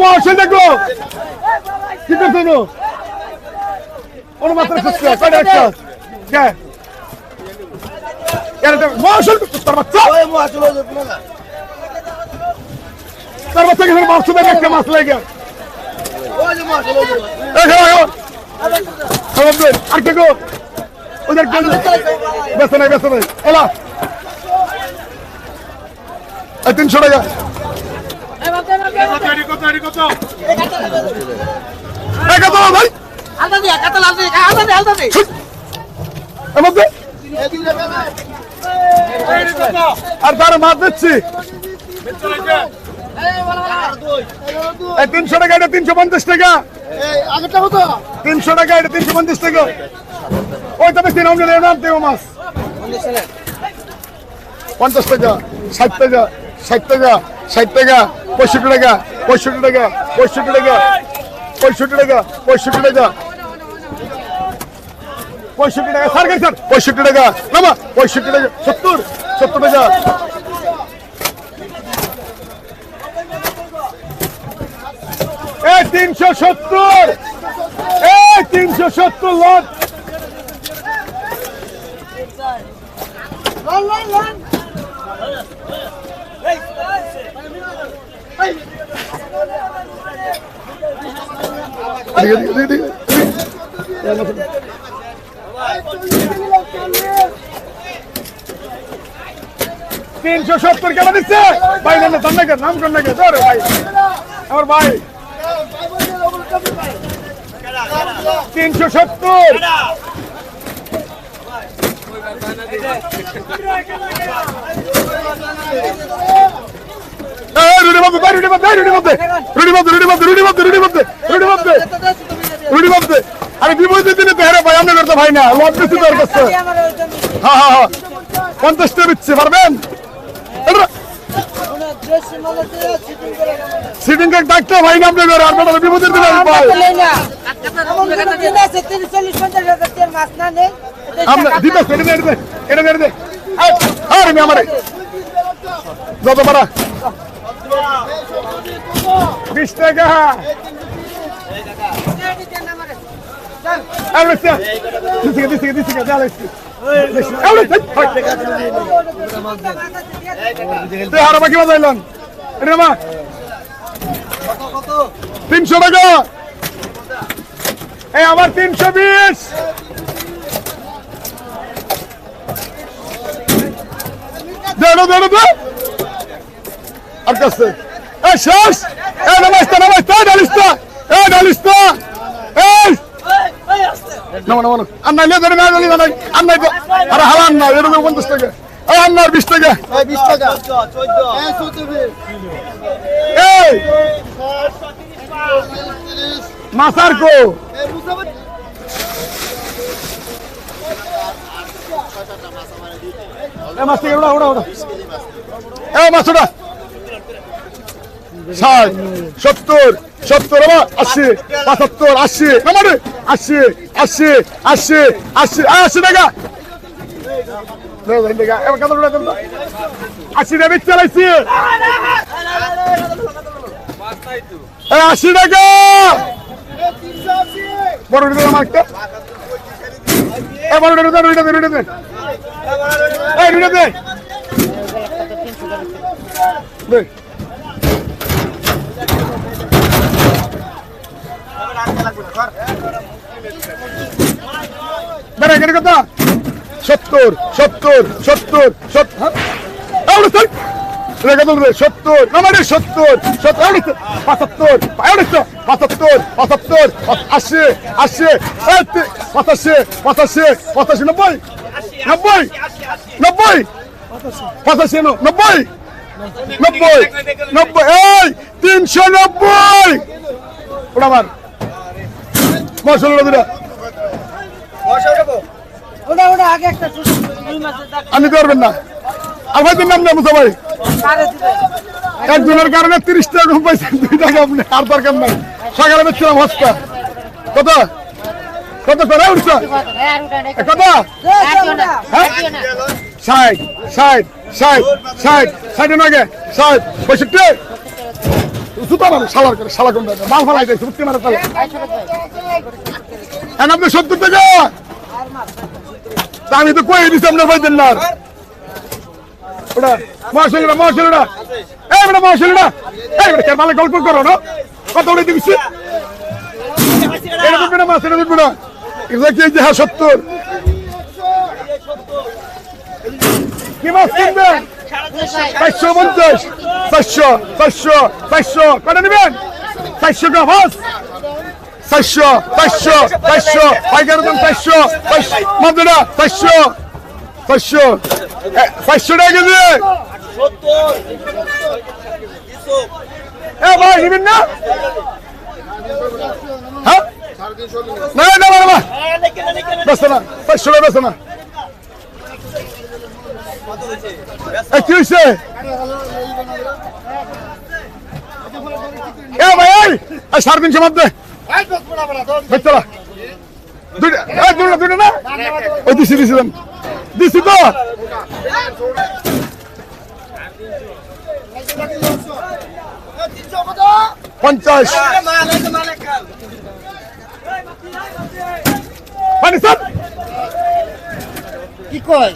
মহাশয় দেখো কি করছ নো ওর মাত্র খুঁজছে কয়টা একটা কে? এর মহাশয় তোর? বাচ্চা? তোর বাচ্চা কিছু মাছ একটা মাছ লাগে আর কে গো? ওদের বেসে নাই বেসে নাই। এলা। তিনশো টাকা এই কত ভাই এর মধ্যে আর তার মাছ দিচ্ছি তিনশো টাকা এটা তিনশো পঞ্চাশ টাকা তিনশো টাকা এটা তিনশো পঞ্চাশ টাকা ওই তবে তিন অঙ্কের নাম দেবো মাছ পঞ্চাশ টাকা ষাট টাকা ষাট টাকা ষাট টাকা, পঁয়ষট্টি টাকা পঁয়ষট্টি টাকা পঁয়ষট্টি টাকা পঁয়ষট্টি টাকা পঁয়ষট্টি টাকা। পঁয়ষট্টি টাকা, স্যার স্যার। পঁয়ষট্টি টাকা, নামা। পঁয়ষট্টি টাকা, সত্তর সত্তর টাকা। এই তিনশো সত্তর, এই তিনশো সত্তর লট। তিনশো সত্তর কেন দিচ্ছে? ভাই, নাম নাকি? নাম কোন নাকি? ধরে ভাই। আমার ভাই। তিনশো সত্তর। রুডি মধ্যে ভাই রুডি মধ্যে রুডি মধ্যে রুডি মধ্যে রুডি মধ্যে রুডি মধ্যে রুডি মধ্যে রুডি মধ্যে রুডি মধ্যে আরে বিপরীতের দিনে তো ভাই আমরা করতে ভাই না লট বেশি দর হ্যাঁ হ্যাঁ হ্যাঁ পঞ্চাশটা দিচ্ছে পারবেন যত পারা বিশ টাকা আমরা দিছি দিছি দিছি দিছি তুই আর বাকি বাজাইলাম এটা মা তিনশো টাকা এই আমার তিনশো বিশ দেড়ো দেড়ো দে আর কাছে Ey şahs! Ey namaste namaste! Ey dalista! Ey dalista! Ey! No, no, no. Anna ne derim ben öyle bana. Anna bu. Ara hala anna. Yürü bir bundes tege. Ey anna 20 tege. Ey 20 tege. 14. Ey 14. Ey! Masarko. Ey Musa এ মাছটা ওড়া ওড়া ওড়া এ মাছ ওড়া ষাট, সত্তর সত্তর আশি, পঁচাত্তর, আশি আমার আশি আশি আশি আশি আশি টাকা। আশি টাকা চালাইছি আশি টাকা। বড় আমার একটা। বড় রুইটা রুইটা রুইটা দেন রুইটা দেন দেখ বেড়ে গেলে কথা। সত্তর সত্তর সত্তর সত্তর সত্তর আমাদের সত্তর পঁচাত্তর আশি আশি পঁচাশি পঁচাশি পঁচাশি, নব্বই নব্বই নব্বই, পঁচাশি নব্বই নব্বই নব্বই তিনশো নব্বই। ওটা আমার। আগে আপনি করবেন না। আমার দিন নাম নেব সবাই? একজনের কারণে তিরিশ টাকা কম পাইছেন দুই টাকা আপনি আর দরকার নাই। সকালে বেচছিলাম হস্তা কত? কত করে উঠছ? কত? হ্যাঁ? ষাট ষাট ষাট ষাট ষাট নগে ষাট পঁয়ষট্টি। জুতা মারো শালার করে, শালা কোনটা মাল ফালাই দিয়েছে বুঝতে মারো তাহলে এখন আপনি সত্তর টাকা। আমি তো কই দিছি, আপনার ভাই দেন না। ওটা মহাশলীরা মহাশলীরা এই বেটা মহাশলীরা এই বেটা কেন গল্প করো না। কত উড়ে দিবছি এটা না মাছ এটা এগুলো কি যে হ্যাঁ সত্তর? কি মাছ কিনবেন? চারশো পঞ্চাশ চারশো চারশো চারশো কটা নেবেন চারশো টা মাছ চারশো চারশো চারশো পাইকারি দাম চারশো মাদুরা চারশো চারশো এ, চারশো টাকা কেজি এ ভাই নিবেন না হ্যাঁ না না না না বেসো না চারশো টাকা বেসো না এ, কি হয়েছে এ ভাই সাড়ে তিনশো মধ্যে দেখতে না দুইটা দুইটা দুইটা না? ওই পঞ্চাশ। কি কয়?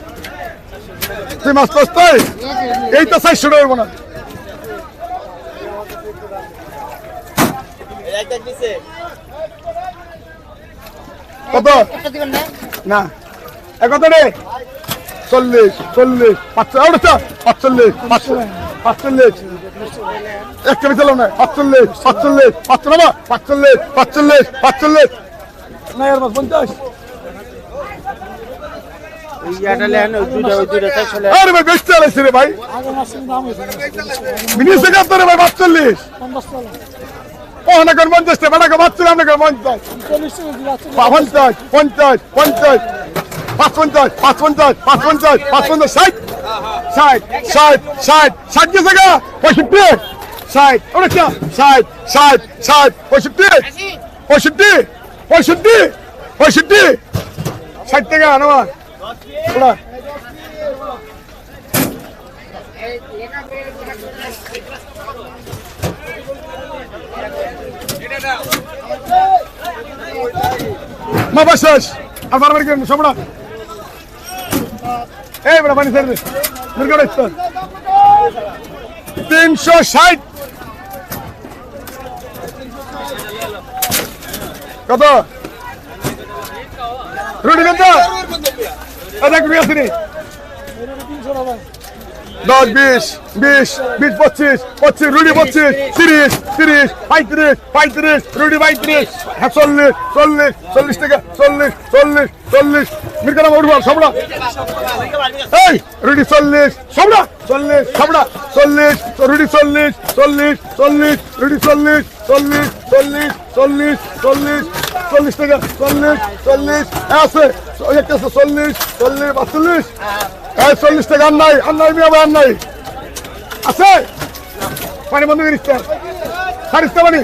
তুই মাছ পাস তাই? এই তো চারশো টাকা না কত? না। কত রে চল্লিশ চল্লিশ পাঁচশো পাঁচচল্লিশ পাঁচশো, পাঁচচল্লিশ। একটা মিশালাম না পাঁচচল্লিশ পাঁচচল্লিশ, পাঁচশো না পাঁচচল্লিশ পাঁচচল্লিশ পাঁচচল্লিশ। না মাছ, পঞ্চাশ ইয়াটা লেন ওই দুইটা ওই দুইটা চারশো লেন আরে ভাই ভাই। মিনিসে কত রে ভাই পাঁচচল্লিশ ও পঞ্চাশ টাকা কর পাঁচচল্লিশ পঞ্চাশ। পঞ্চাশ পঞ্চাশ পঞ্চাশ পাঁচ পঞ্চাশ ষাট। ষাট ষাট ষাট ষাট পঁয়ষট্টি। ষাট, ওটা ষাট ষাট ষাট, পঁয়ষট্টি। পঁয়ষট্টি পঁয়ষট্টি পঁয়ষট্টি। ষাট টাকা ওটা মা বাসাস আর বারবার কেন সবড়া এই বড় পানি ছেড়ে দুর্গা তিনশো ষাট। কত? রুটি কত দশ, বিশ বিশ বিশ, পঁচিশ পঁচিশ রুটি পঁচিশ, তিরিশ তিরিশ, পঁয়ত্রিশ পঁয়ত্রিশ রুটি পঁয়ত্রিশ হ্যাঁ চল্লিশ চল্লিশ চল্লিশ টাকা চল্লিশ চল্লিশ চল্লিশ। মিরকানা উঠবার সবড়া এই রুটি চল্লিশ সবড়া চল্লিশ সবড়া চল্লিশ রুটি চল্লিশ চল্লিশ চল্লিশ রুটি চল্লিশ চল্লিশ চল্লিশ চল্লিশ চল্লিশ চল্লিশ টাকা চল্লিশ চল্লিশ। হ্যাঁ আছে। চল্লিশ চল্লিশ পাঁচচল্লিশ এই চল্লিশ টাকা আর নাই আর নাই মিয়া আর নাই আছে? পানি বন্ধ করিস সারিস পানি।